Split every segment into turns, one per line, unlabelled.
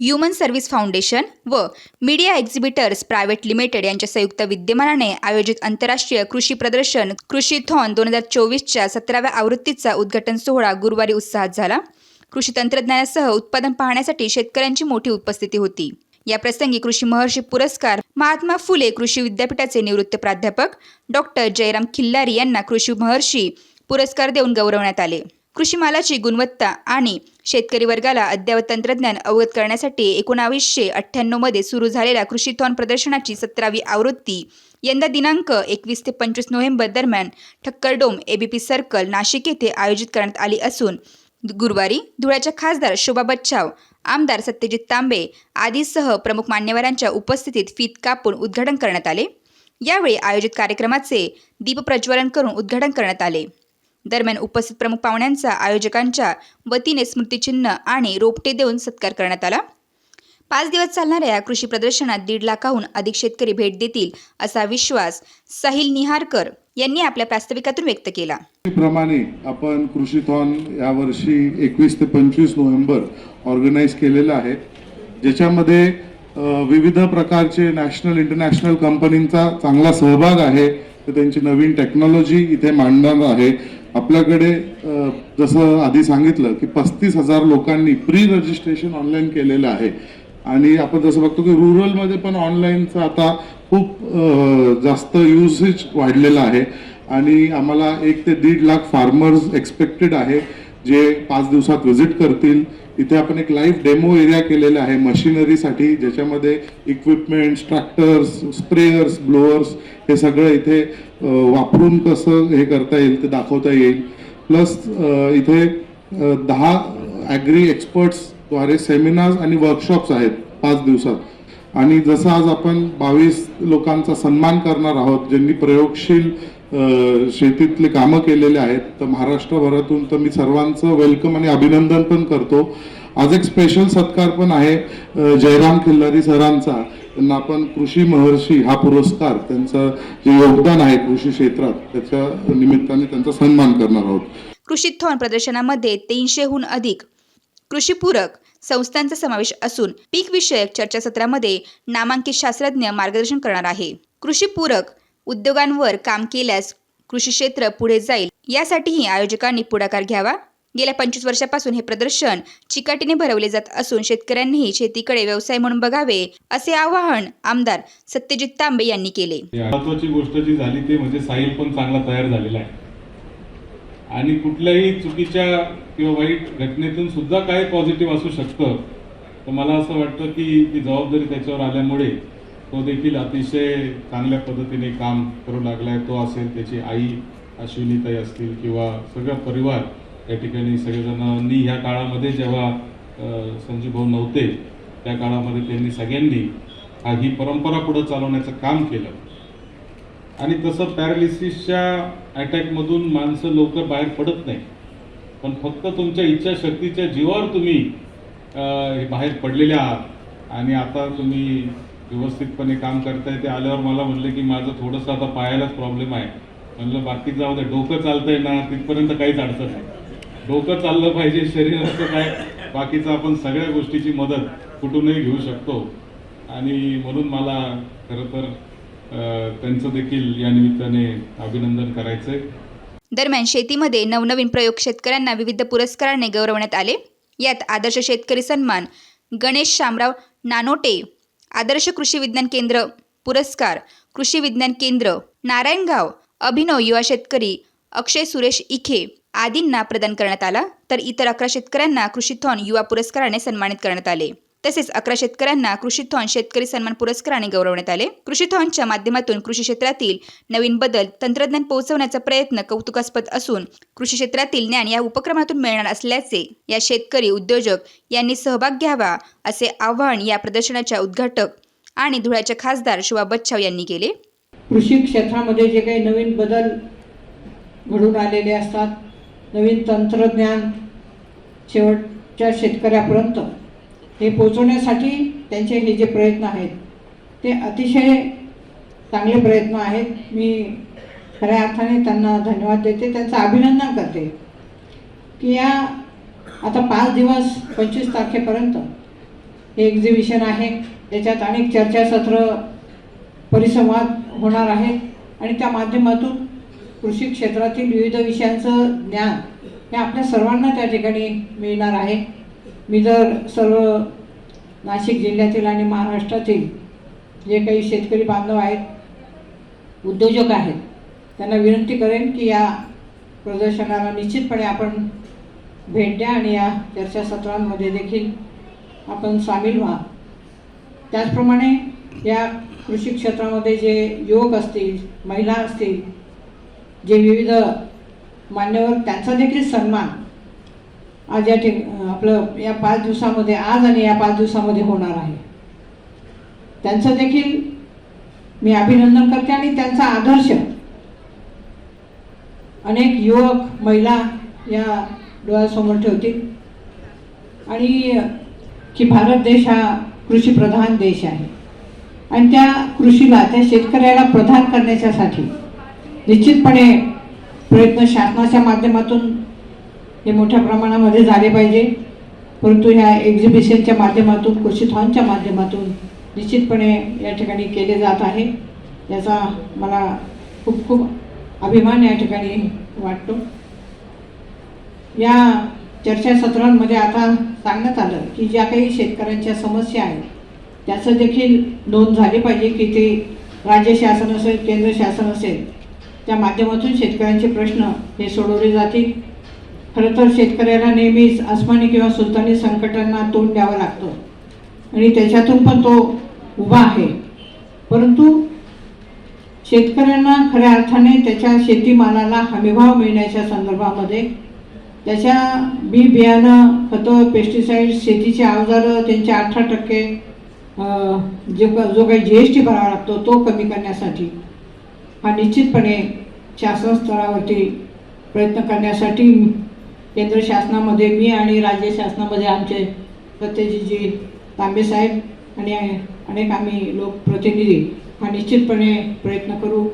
Human service foundation व media exhibitors private limited यांच्या संयुक्त विद्यमानाने आयोजित आंतरराष्ट्रीय कृषी प्रदर्शन कृषी थॉन दोन हजार चोवीसच्या सतराव्या आवृत्तीचा उद्घाटन सोहळा गुरुवारी उत्साहात झाला. कृषी तंत्रज्ञानासह उत्पादन पाहण्यासाठी शेतकऱ्यांची मोठी उपस्थिती होती. या प्रसंगी कृषी महर्षी पुरस्कार महात्मा फुले कृषी विद्यापीठाचे निवृत्त प्राध्यापक डॉक्टर जयराम खिल्लारी यांना कृषी महर्षी पुरस्कार देऊन गौरवण्यात आले. कृषी मालाची गुणवत्ता आणि शेतकरी वर्गाला अद्ययावत तंत्रज्ञान अवगत करण्यासाठी एकोणावीसशे अठ्ठ्याण्णवमध्ये सुरू झालेल्या कृषीथॉन प्रदर्शनाची सतरावी आवृत्ती यंदा दिनांक एकवीस ते पंचवीस नोव्हेंबर दरम्यान ठक्करडोम एबीपी सर्कल नाशिक येथे आयोजित करण्यात आली असून गुरुवारी धुळ्याच्या खासदार शोभा बच्चाव आमदार सत्यजित तांबे आदीसह प्रमुख मान्यवरांच्या उपस्थितीत फीत कापून उद्घाटन करण्यात आले. यावेळी आयोजित कार्यक्रमाचे दीपप्रज्वलन करून उद्घाटन करण्यात आले. दरम्यान उपस्थित प्रमुख पाहुण्यांचा आयोजकांच्या वतीने स्मृतिचिन्ह आणि रोपटे देऊन सत्कार करण्यात आला. पाच दिवस चालणाऱ्या या कृषी प्रदर्शनात दीड लाखाहून अधिक शेतकरी भेट देतील असा विश्वास साहिल निहारकर यांनी आपल्या प्रास्ताविकातून व्यक्त केला.
प्रमाणे आपण कृषीथॉन यावर्षी एकवीस ते पंचवीस नोव्हेंबर ऑर्गनाईज केलेलं आहे. ज्याच्यामध्ये विविध प्रकारचे नॅशनल इंटरनॅशनल कंपनींचा चांगला सहभाग आहे. तर त्यांची नवीन टेक्नॉलॉजी इथे मांडणार आहे. आपल्याकडे जसं आधी सांगितलं की पस्तीस हजार लोकांनी प्री रजिस्ट्रेशन ऑनलाईन केलेलं आहे. आणि आपण जसं बघतो की रुरलमध्ये पण ऑनलाईनचं आता खूप जास्त युसेज वाढलेला आहे. आणि आम्हाला एक ते दीड लाख फार्मर्स एक्सपेक्टेड आहे जे पाच दिवसात व्हिजिट करतील. इथे आपण एक लाईव्ह डेमो एरिया केलेला आहे. मशिनरीसाठी ज्याच्यामध्ये इक्विपमेंट्स ट्रॅक्टर्स स्प्रेयर्स ब्लोअर्स हे सगळं इथे वापरून कसं हे करता येईल ते दाखवता येईल. प्लस इथे दहा ॲग्री एक्सपर्ट्सद्वारे सेमिनार्स आणि वर्कशॉप्स आहेत पाच दिवसात. आणि जसं आज आपण बावीस लोकांचा सन्मान करणार आहोत ज्यांनी प्रयोगशील शेतीतले कामं केलेले आहेत. तर महाराष्ट्रभरातून तर मी सर्वांचं वेलकम आणि अभिनंदन पण करतो. आज एक स्पेशल सत्कार पण आहे जयराम खिल्लारी सरांचा. त्यांना आपण कृषी महर्षी हा पुरस्कार त्यांचं जे योगदान आहे कृषी क्षेत्रात त्याच्या निमित्ताने त्यांचा सन्मान करणार आहोत.
कृषीथॉन प्रदर्शनामध्ये तीनशेहून अधिक कृषीपूरक संस्थांचा समावेश असून पीक विषयक चर्चासत्रामध्ये नामांकित शास्त्रज्ञ मार्गदर्शन करणार आहे. कृषीपूरक उद्योगांवर काम केल्यास कृषी क्षेत्र पुढे जाईल. यासाठीही आयोजकांनी पुढाकार घ्यावा. गेल्या पंचवीस वर्षापासून हे प्रदर्शन चिकाटीने भरवले जात असून शेतकऱ्यांनीही शेतीकडे व्यवसाय म्हणून बघावे असे आवाहन आमदार सत्यजित तांबे यांनी केले.
महत्वाची गोष्ट जी झाली ते म्हणजे साहिल पण चांगला तयार झालेला आहे. आणि कुठल्याही चुकीच्या किंवा वाईट घटनेतून सुद्धा काय पॉझिटिव्ह असू शकतं. तर मला असं वाटतं की ती जबाबदारी त्याच्यावर आल्यामुळे तो देखील अतिशय चांगल्या पद्धतीने काम करू लागलाय. तो असेल त्याची आई अश्विनीताई असतील किंवा सगळा परिवार या ठिकाणी सगळेजणांनी ह्या काळामध्ये जेव्हा संजीव भाऊ नव्हते त्या काळामध्ये त्यांनी सगळ्यांनी हा ही परंपरा पुढे चालवण्याचं काम केलं. आणि तसं पॅरालिसिसच्या अटॅकमधून माणसं लवकर बाहेर पडत नाही. पण फक्त तुमच्या इच्छाशक्तीच्या जीवावर तुम्ही बाहेर पडलेले आहात. आणि आता तुम्ही व्यवस्थितपणे काम करताय ते आल्यावर मला म्हणले की माझं थोडंसं आता पायालाच प्रॉब्लेम आहे. म्हणलं बाकी जाऊ दे डोकं चालतंय ना तिथपर्यंत काहीच अडचण नाही. डोकं चाललं पाहिजे शरीराचं काय बाकीचं आपण सगळ्या गोष्टीची मदत कुठूनही घेऊ शकतो. आणि म्हणून मला खरं तर त्यांचं देखील या निमित्ताने अभिनंदन करायचंय.
दरम्यान शेतीमध्ये नवनवीन प्रयोग शेतकऱ्यांना विविध पुरस्काराने गौरवण्यात आले. यात आदर्श शेतकरी सन्मान गणेश शामराव नानोटे आदर्श कृषी विज्ञान केंद्र पुरस्कार कृषी विज्ञान केंद्र नारायणगाव अभिनव युवा शेतकरी अक्षय सुरेश इखे आदींना प्रदान करण्यात आला. तर इतर अकरा शेतकऱ्यांना कृषीथॉन युवा पुरस्काराने सन्मानित करण्यात आले. तसेच अकरा शेतकऱ्यांना कृषीथॉन शेतकरी सन्मान पुरस्काराने गौरवण्यात आले. कृषीथॉनच्या माध्यमातून कृषी क्षेत्रातील नवीन बदल तंत्रज्ञान पोहोचवण्याचा प्रयत्न कौतुकास्पद असून कृषी क्षेत्रातील ज्ञान या उपक्रमातून मिळणार असल्याचे या शेतकरी उद्योजक यांनी सहभाग घ्यावा असे आवाहन या प्रदर्शनाच्या उद्घाटक आणि धुळ्याच्या खासदार शिवा बच्छाव यांनी केले.
कृषी क्षेत्रामध्ये जे काही नवीन बदल घडून आलेले असतात नवीन तंत्रज्ञान शेवटच्या शेतकऱ्यापर्यंत हे पोचवण्यासाठी त्यांचे हे जे प्रयत्न आहेत ते अतिशय चांगले प्रयत्न आहेत. मी खऱ्या अर्थाने त्यांना धन्यवाद देते. त्यांचं अभिनंदन करते की या आता पाच दिवस पंचवीस तारखेपर्यंत हे एक्झिबिशन आहे. त्याच्यात अनेक चर्चासत्र परिसंवाद होणार आहेत. आणि त्या माध्यमातून कृषी क्षेत्रातील विविध विषयांचं ज्ञान हे आपल्या सर्वांना त्या ठिकाणी मिळणार आहे. मी जर सर्व नाशिक जिल्ह्यातील आणि महाराष्ट्रातील जे काही शेतकरी बांधव आहेत उद्योजक आहेत त्यांना विनंती करेन की या प्रदर्शनाला निश्चितपणे आपण भेट द्या आणि या चर्चासत्रांमध्ये देखील आपण सामील व्हा. त्याचप्रमाणे या कृषी क्षेत्रामध्ये जे युवक असतील महिला असतील जे विविध मान्यवर त्यांचा देखील सन्मान आज या ठिक आपलं या पाच दिवसामध्ये आज आणि या पाच दिवसामध्ये होणार आहे. त्यांचं देखील मी अभिनंदन करते आणि त्यांचा आदर्श अनेक युवक महिला या डोळ्यासमोर ठेवतील. आणि की भारत देश हा कृषीप्रधान देश आहे. आणि त्या कृषीला त्या शेतकऱ्याला प्रधान करण्याच्यासाठी निश्चितपणे प्रयत्न शासनाच्या माध्यमातून हे मोठ्या प्रमाणामध्ये झाले पाहिजे. परंतु ह्या एक्झिबिशनच्या माध्यमातून कृषी थॉनच्या माध्यमातून निश्चितपणे या ठिकाणी केले जात आहे. याचा मला खूप खूप अभिमान या ठिकाणी वाटतो. या चर्चासत्रांमध्ये आता सांगण्यात आलं की ज्या काही शेतकऱ्यांच्या समस्या आहेत त्याचं देखील नोंद झाली पाहिजे की ते राज्य शासन असेल केंद्र शासन असेल त्या माध्यमातून शेतकऱ्यांचे प्रश्न हे सोडवले जातील. खरं तर शेतकऱ्याला नेहमीच आसमानी किंवा सुलतानी संकटांना तोंड द्यावं लागतं. आणि त्याच्यातून पण तो उभा आहे. परंतु शेतकऱ्यांना खऱ्या अर्थाने त्याच्या शेतीमालाला हमीभाव मिळण्याच्या संदर्भामध्ये त्याच्या बी बियाणं खतं पेस्टिसाईड शेतीचे अवजारं त्यांचे अठरा टक्के जे क- जो काही जी एस टी भरावा लागतो तो कमी करण्यासाठी हा निश्चितपणे शासन स्तरावरती प्रयत्न करण्यासाठी केंद्र शासनामध्ये मी आणि राज्य शासनामध्ये आमचे सत्यजितजी तांबेसाहेब आणि अनेक आम्ही लोकप्रतिनिधी हा निश्चितपणे प्रयत्न करू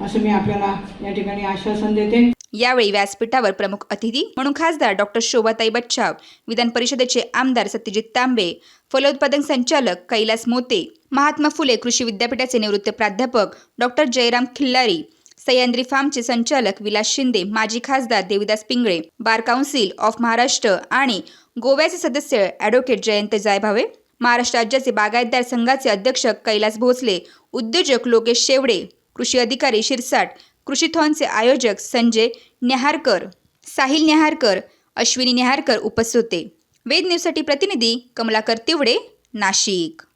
असं मी आपल्याला या ठिकाणी आश्वासन देते.
यावेळी व्यासपीठावर प्रमुख अतिथी म्हणून खासदार डॉक्टर शोभाताई बच्छाव विधान परिषदेचे आमदार सत्यजित तांबे फलोत्पादन संचालक कैलास मोते महात्मा फुले कृषी विद्यापीठाचे निवृत्त प्राध्यापक डॉक्टर जयराम खिल्लारी सह्याद्री फार्मचे संचालक विलास शिंदे माजी खासदार Devidas Pingale bar council of Maharashtra आणि गोव्याचे सदस्य ॲडव्होकेट जयंत जायभावे महाराष्ट्र राज्याचे बागायतदार संघाचे अध्यक्ष कैलास भोसले उद्योजक लोकेश शेवडे कृषी अधिकारी शिरसाट कृषीथॉनचे आयोजक संजय नेहारकर साहिल नेहारकर अश्विनी नेहारकर उपस्थित होते. वेद न्यूजसाठी प्रतिनिधी कमलाकर तिवडे नाशिक.